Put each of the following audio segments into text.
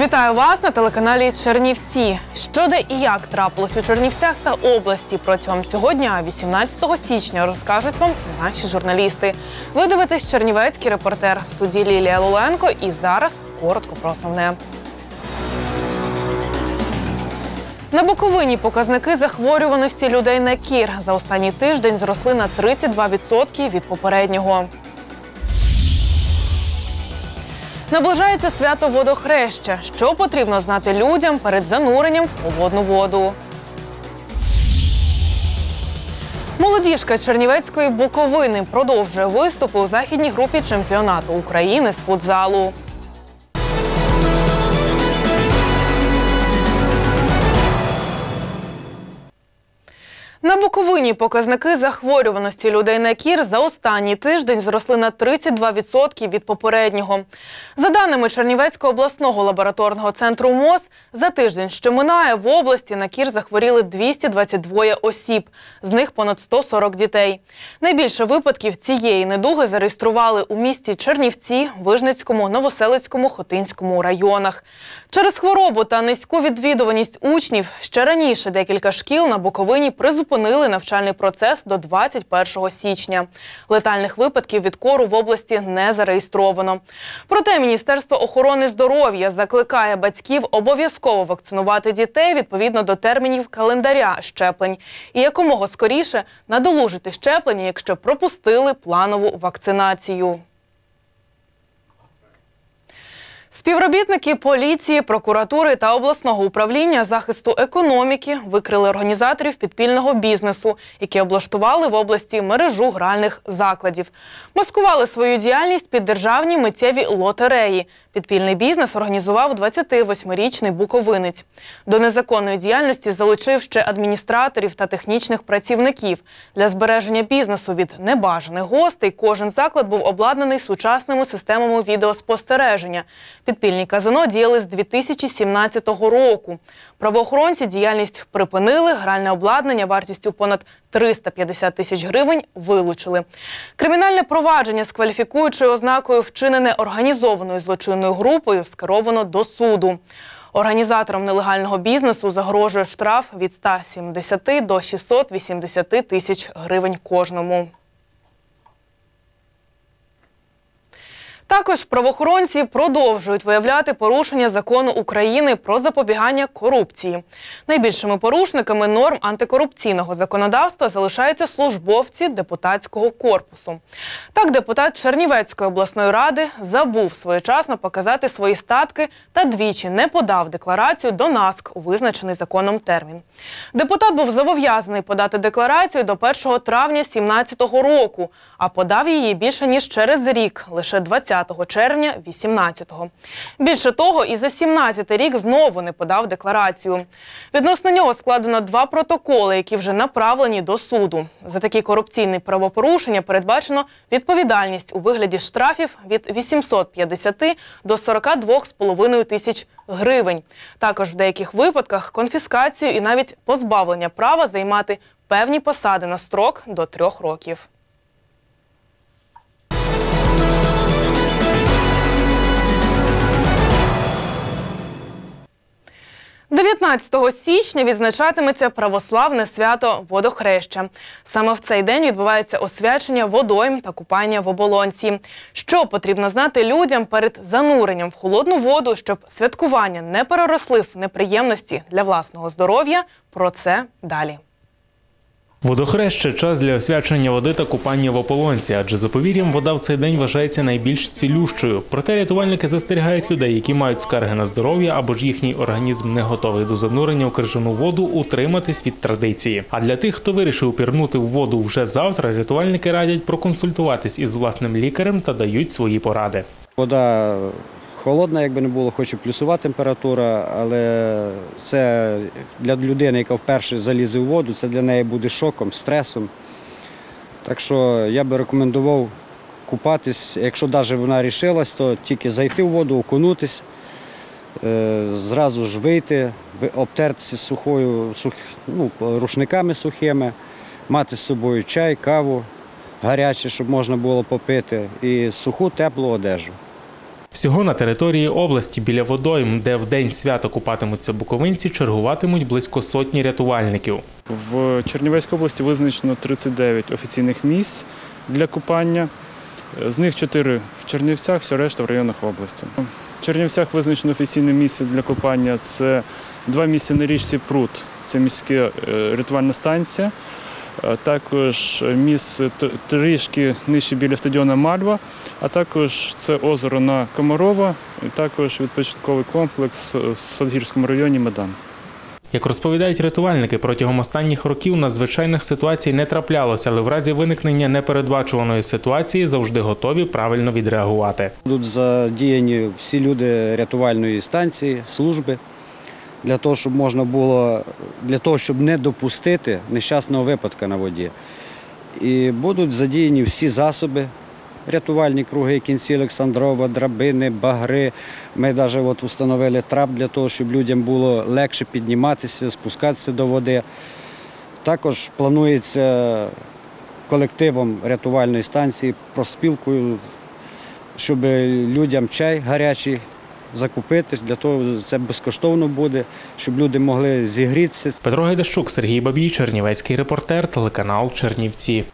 Вітаю вас на телеканалі Чернівці. Що де і як трапилось у Чернівцях та області протягом цього дня, 18 січня, розкажуть вам наші журналісти. Ви дивитесь Чернівецький репортер в студії Лілія Луленко. І зараз коротко про основне. На Буковині показники захворюваності людей на кір за останній тиждень зросли на 32% від попереднього. Наближається свято водохреща. Що потрібно знати людям перед зануренням в холодну воду? Молодіжка Чернівецької Буковини продовжує виступи у західній групі чемпіонату України з футзалу. На Буковині показники захворюваності людей на кір за останній тиждень зросли на 32% від попереднього. За даними Чернівецького обласного лабораторного центру МОЗ, за тиждень, що минає, в області на кір захворіли 222 осіб, з них понад 140 дітей. Найбільше випадків цієї недуги зареєстрували у місті Чернівці, Вижницькому, Новоселицькому, Хотинському районах. Через хворобу та низьку відвідуваність учнів ще раніше декілька шкіл на Буковині призупинили навчальний процес до 21 січня. Летальних випадків від кору в області не зареєстровано. Проте Міністерство охорони здоров'я закликає батьків обов'язково вакцинувати дітей відповідно до термінів календаря щеплень і якомога скоріше надолужити щеплення, якщо пропустили планову вакцинацію. Співробітники поліції, прокуратури та обласного управління захисту економіки викрили організаторів підпільного бізнесу, які облаштували в області мережу гральних закладів. Маскували свою діяльність під державні миттєві лотереї. Підпільний бізнес організував 28-річний буковинець. До незаконної діяльності залучив ще адміністраторів та технічних працівників. Для збереження бізнесу від небажаних гостей кожен заклад був обладнаний сучасними системами відеоспостереження. Підпільні казино діяли з 2017 року. Правоохоронці діяльність припинили, гральне обладнання вартістю понад 350 тисяч гривень вилучили. Кримінальне провадження з кваліфікуючою ознакою вчинене організованою злочинною групою скеровано до суду. Організаторам нелегального бізнесу загрожує штраф від 170 до 680 тисяч гривень кожному. Також правоохоронці продовжують виявляти порушення закону України про запобігання корупції. Найбільшими порушниками норм антикорупційного законодавства залишаються службовці депутатського корпусу. Так, депутат Чернівецької обласної ради забув своєчасно показати свої статки та двічі не подав декларацію до НАСК у визначений законом термін. Депутат був зобов'язаний подати декларацію до 1 травня 2017 року, а подав її більше ніж через рік, лише 20 червня 18-го. Більше того, і за 17-й рік знову не подав декларацію. Відносно нього складено два протоколи, які вже направлені до суду. За такі корупційні правопорушення передбачено відповідальність у вигляді штрафів від 850 до 42,5 тисяч гривень. Також в деяких випадках конфіскацію і навіть позбавлення права займати певні посади на строк до трьох років. 19 січня відзначатиметься православне свято водохреща. Саме в цей день відбувається освячення водойм та купання в оболонці. Що потрібно знати людям перед зануренням в холодну воду, щоб святкування не переросли в неприємності для власного здоров'я? Про це далі. Водохреща час для освячення води та купання в ополонці, адже за повір'ям вода в цей день вважається найбільш цілющою. Проте рятувальники застерігають людей, які мають скарги на здоров'я або ж їхній організм не готовий до занурення у крижану воду, утриматись від традиції. А для тих, хто вирішив пірнути в воду вже завтра, рятувальники радять проконсультуватись із власним лікарем та дають свої поради. Вода холодна, якби не було, хоч і плюсова температура, але це для людини, яка вперше залізе в воду, це для неї буде шоком, стресом. Так що я би рекомендував купатись, якщо навіть вона рішилась, то тільки зайти в воду, окунутись, е, зразу ж вийти, ви- обтертися сухою, сух, ну, рушниками сухими, мати з собою чай, каву гаряче, щоб можна було попити, і суху теплу одежу. Всього на території області біля водойм, де в день свята купатимуться буковинці, чергуватимуть близько сотні рятувальників. В Чернівецькій області визначено 39 офіційних місць для купання. З них 4 в Чернівцях, все решта в районах області. В Чернівцях визначено офіційне місце для купання. Це два місця на річці Прут. Це міська е, рятувальна станція. Е, Також місце трішки нижче біля стадіона Мальва, а також це озеро на Комарова, і також відпочинковий комплекс в Садгірському районі Медан. Як розповідають рятувальники, протягом останніх років надзвичайних ситуацій не траплялося, але в разі виникнення непередбачуваної ситуації завжди готові правильно відреагувати. Будуть задіяні всі люди рятувальної станції, служби для того, щоб можна було для того, щоб не допустити нещасного випадка на воді. І будуть задіяні всі засоби, рятувальні круги, кінці Олександрова, драбини, багри. Ми навіть от встановили трап для того, щоб людям було легше підніматися, спускатися до води. Також планується колективом рятувальної станції проспілкою щоб людям чай гарячий закупити. Для того це безкоштовно буде, щоб люди могли зігрітися. Петро Гайдащук, Сергій Бабій, Чернівецький репортер, телеканал Чернівці.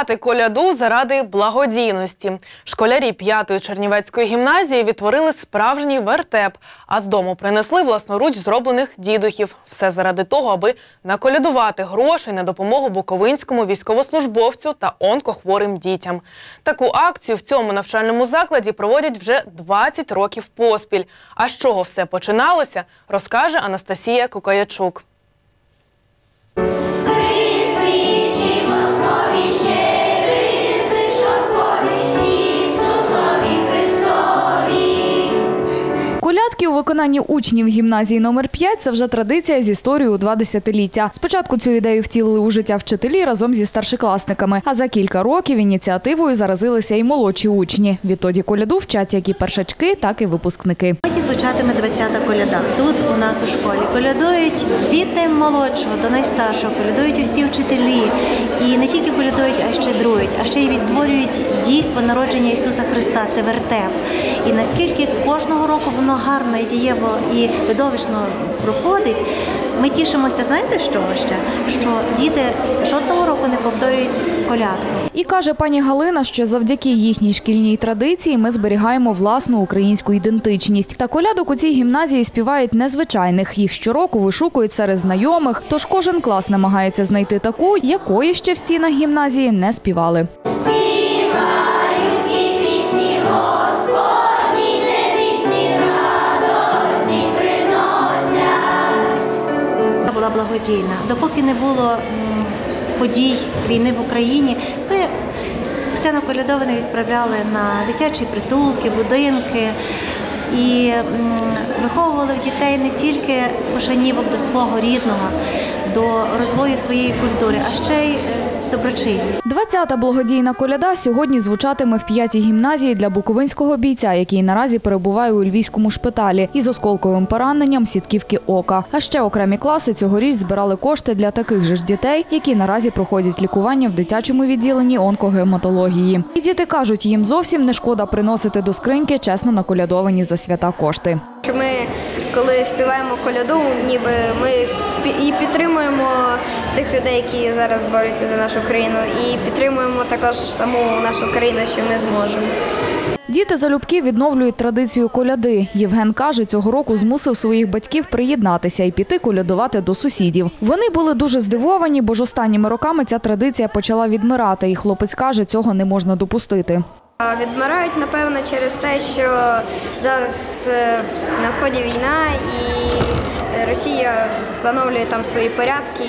Заспівати коляду заради благодійності. Школярі п'ятої Чернівецької гімназії відтворили справжній вертеп, а з дому принесли власноруч зроблених дідухів. Все заради того, аби наколядувати грошей на допомогу буковинському військовослужбовцю та онкохворим дітям. Таку акцію в цьому навчальному закладі проводять вже 20 років поспіль. А з чого все починалося, розкаже Анастасія Кукаячук. Виконанні учнів гімназії номер 5 – це вже традиція з історією у два десятиліття. Спочатку цю ідею втілили у життя вчителі разом зі старшокласниками, а за кілька років ініціативою заразилися і молодші учні. Відтоді коляду вчать як і першачки, так і випускники. Сьогодні звучатиме 20-та коляда. Тут у нас у школі колядують від наймолодшого до найстаршого, колядують усі вчителі. І не тільки колядують, а й щедрують, а ще й відтворюють народження Ісуса Христа. Це вертеп. І наскільки кожного року воно гарно і дієво і видовищно проходить, ми тішимося, знаєте, з чого ще? Що діти жодного року не повторюють колядку. І каже пані Галина, що завдяки їхній шкільній традиції ми зберігаємо власну українську ідентичність. Та колядок у цій гімназії співають незвичайних. Їх щороку вишукують серед знайомих, тож кожен клас намагається знайти таку, якої ще в стінах гімназії не співали. Співають благодійна. Допоки не було подій війни в Україні, ми все наколядоване відправляли на дитячі притулки, будинки і виховували в дітей не тільки пошанівок до свого рідного, до розвою своєї культури, а ще й е, доброчинність. 20-та благодійна коляда сьогодні звучатиме в п'ятій гімназії для буковинського бійця, який наразі перебуває у львівському шпиталі із осколковим пораненням сітківки ока. А ще окремі класи цьогоріч збирали кошти для таких же ж дітей, які наразі проходять лікування в дитячому відділенні онкогематології. І діти кажуть, їм зовсім не шкода приносити до скриньки чесно наколядовані за свята кошти. Що ми, коли співаємо коляду, ніби ми пі- і підтримуємо тих людей, які зараз борються за нашу країну, і підтримуємо також саму нашу країну, що ми зможемо. Діти залюбки відновлюють традицію коляди. Євген каже, цього року змусив своїх батьків приєднатися і піти колядувати до сусідів. Вони були дуже здивовані, бо ж останніми роками ця традиція почала відмирати, і хлопець каже, цього не можна допустити. Відмирають, напевно, через те, що зараз е, на сході війна і Росія встановлює там свої порядки,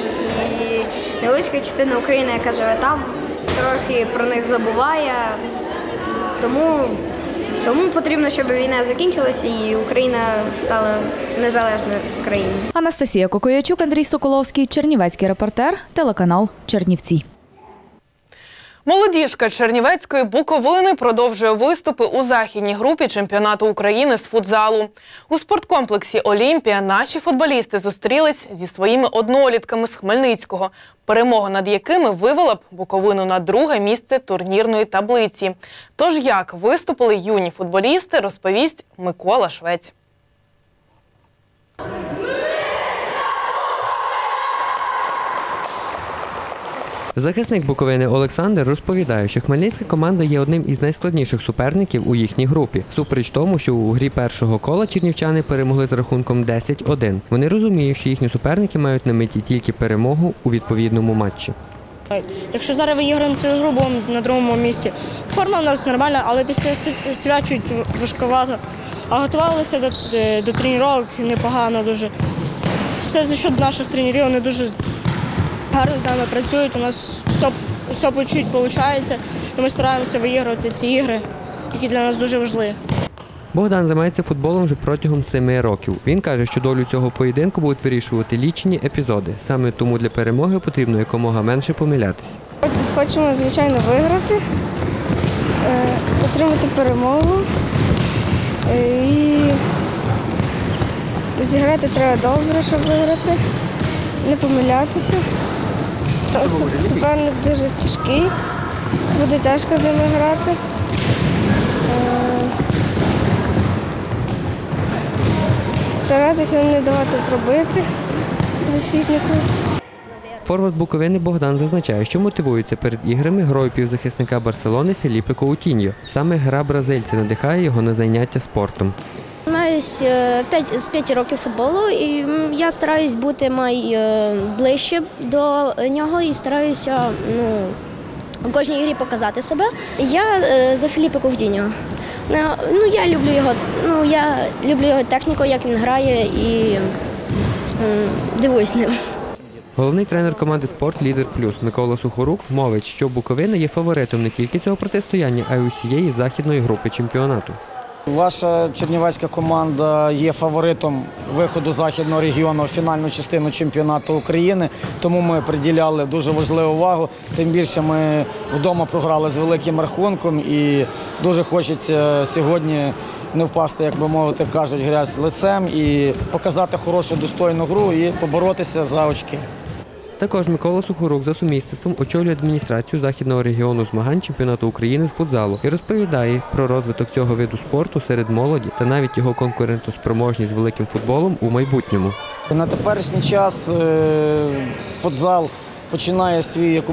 і невеличка частина України, яка живе там, трохи про них забуває. Тому, тому потрібно, щоб війна закінчилася і Україна стала незалежною країною. Анастасія Кокоячук, Андрій Соколовський, Чернівецький репортер, телеканал Чернівці. Молодіжка Чернівецької Буковини продовжує виступи у західній групі чемпіонату України з футзалу. У спорткомплексі Олімпія наші футболісти зустрілись зі своїми однолітками з Хмельницького, перемога над якими вивела б Буковину на друге місце турнірної таблиці. Тож як виступили юні футболісти, розповість Микола Швець. Захисник Буковини Олександр розповідає, що хмельницька команда є одним із найскладніших суперників у їхній групі. Супереч тому, що у грі першого кола чернівчани перемогли з рахунком 10-1. Вони розуміють, що їхні суперники мають на меті тільки перемогу у відповідному матчі. Якщо зараз виіграємо цю гру, будемо на другому місці. Форма у нас нормальна, але після св- свят чуть важковато. А готувалися до, е, до тренувань непогано дуже. Все за счет наших тренерів, вони дуже гарно з нами працюють. У нас все, все по чуть виходить, і ми стараємося виігрувати ці ігри, які для нас дуже важливі. Богдан займається футболом вже протягом семи років. Він каже, що долю цього поєдинку будуть вирішувати лічені епізоди. Саме тому для перемоги потрібно якомога менше помилятись. Хочемо, звичайно, виграти, е, отримати перемогу. Е, І зіграти треба добре, щоб виграти, не помилятися. Су- Суперник дуже тяжкий, буде тяжко з ними грати. Е, Старатися не давати пробити защитнику. Форвард Буковини Богдан зазначає, що мотивується перед іграми грою півзахисника Барселони Філіпе Коутіньо. Саме гра бразильця надихає його на заняття спортом. Займаюсь е, п'ять- з 5 років футболу, і я стараюсь бути май, е, до нього і стараюся ну, у кожній грі показати себе. Я е, за Філіпе Ковдіньо. Ну, я люблю його, ну, я люблю його техніку, як він грає і дивуюсь ним. Головний тренер команди Спорт Лідер Плюс Микола Сухорук мовить, що Буковина є фаворитом не тільки цього протистояння, а й усієї західної групи чемпіонату. Ваша чернівецька команда є фаворитом виходу західного регіону в фінальну частину чемпіонату України. Тому ми приділяли дуже важливу увагу. Тим більше ми вдома програли з великим рахунком, і дуже хочеться сьогодні не впасти, як би мовити, кажуть, грязь лицем і показати хорошу достойну гру і поборотися за очки. Також Микола Сухорук за сумісництвом очолює адміністрацію західного регіону змагань чемпіонату України з футзалу і розповідає про розвиток цього виду спорту серед молоді та навіть його конкурентоспроможність з великим футболом у майбутньому. На теперішній час е, футзал починає свій, як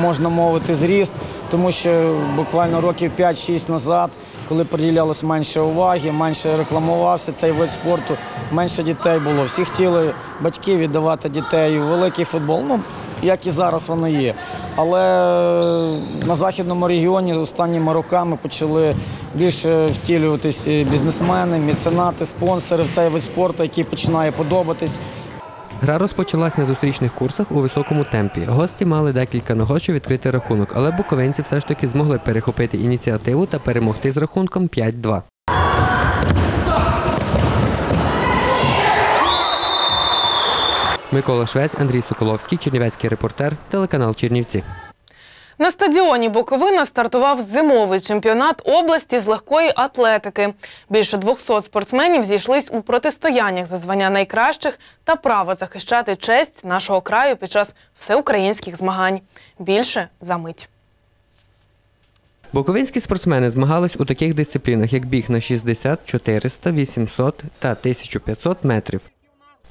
можна мовити, зріст, тому що буквально років 5-6 назад, коли приділялось менше уваги, менше рекламувався цей вид спорту, менше дітей було. Всі хотіли батьки віддавати дітей у великий футбол. Ну, як і зараз воно є. Але на західному регіоні останніми роками почали більше втілюватись бізнесмени, меценати, спонсори в цей вид спорту, який починає подобатись. Гра розпочалась на зустрічних курсах у високому темпі. Гості мали декілька нагод, відкрити рахунок, але буковинці все ж таки змогли перехопити ініціативу та перемогти з рахунком 5-2. Микола Швець, Андрій Соколовський, Чернівецький репортер, телеканал Чернівці. На стадіоні Буковина стартував зимовий чемпіонат області з легкої атлетики. Більше 200 спортсменів зійшлись у протистояннях за звання найкращих та право захищати честь нашого краю під час всеукраїнських змагань. Більше за мить. Буковинські спортсмени змагались у таких дисциплінах, як біг на 60, 400, 800 та 1500 метрів.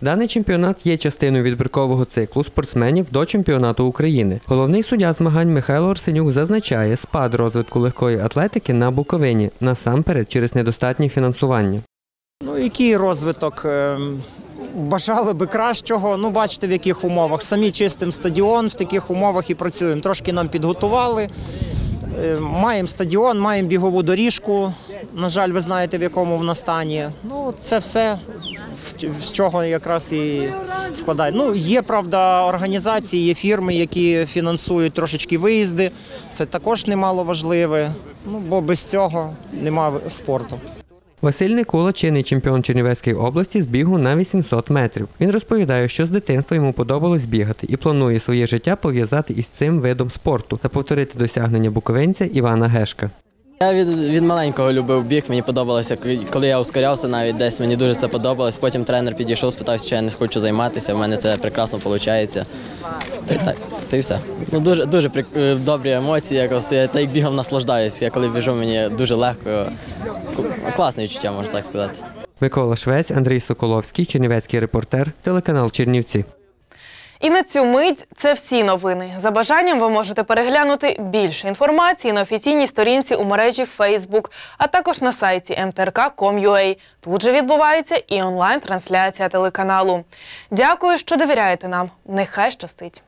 Даний чемпіонат є частиною відбіркового циклу спортсменів до чемпіонату України. Головний суддя змагань Михайло Арсенюк зазначає спад розвитку легкої атлетики на Буковині, насамперед через недостатнє фінансування. Ну, який розвиток? Ем, Бажали би кращого. Ну, бачите, в яких умовах. Самі чистим стадіон, в таких умовах і працюємо. Трошки нам підготували. Е, Маємо стадіон, маємо бігову доріжку. На жаль, ви знаєте, в якому вона стані. Ну, це все з чого якраз і складає. Ну, є, правда, організації, є фірми, які фінансують трошечки виїзди. Це також немало важливе. Ну, бо без цього нема спорту. Василь Никула, чинний чемпіон Чернівецької області з бігу на 800 метрів. Він розповідає, що з дитинства йому подобалось бігати і планує своє життя пов'язати із цим видом спорту та повторити досягнення буковинця Івана Гешка. Я від, від маленького любив біг, мені подобалося, коли я ускорявся навіть десь, мені дуже це подобалось. Потім тренер підійшов, спитав, чи я не хочу займатися, в мене це прекрасно виходить. Та так, та й все. Ну, дуже, дуже е, добрі емоції, якось я та й бігом наслаждаюсь. Я коли біжу, мені дуже легко. Класне відчуття, можна так сказати. Микола Швець, Андрій Соколовський, Чернівецький репортер, телеканал Чернівці. І на цю мить це всі новини. За бажанням ви можете переглянути більше інформації на офіційній сторінці у мережі Facebook, а також на сайті mtrk.com.ua. Тут же відбувається і онлайн-трансляція телеканалу. Дякую, що довіряєте нам. Нехай щастить!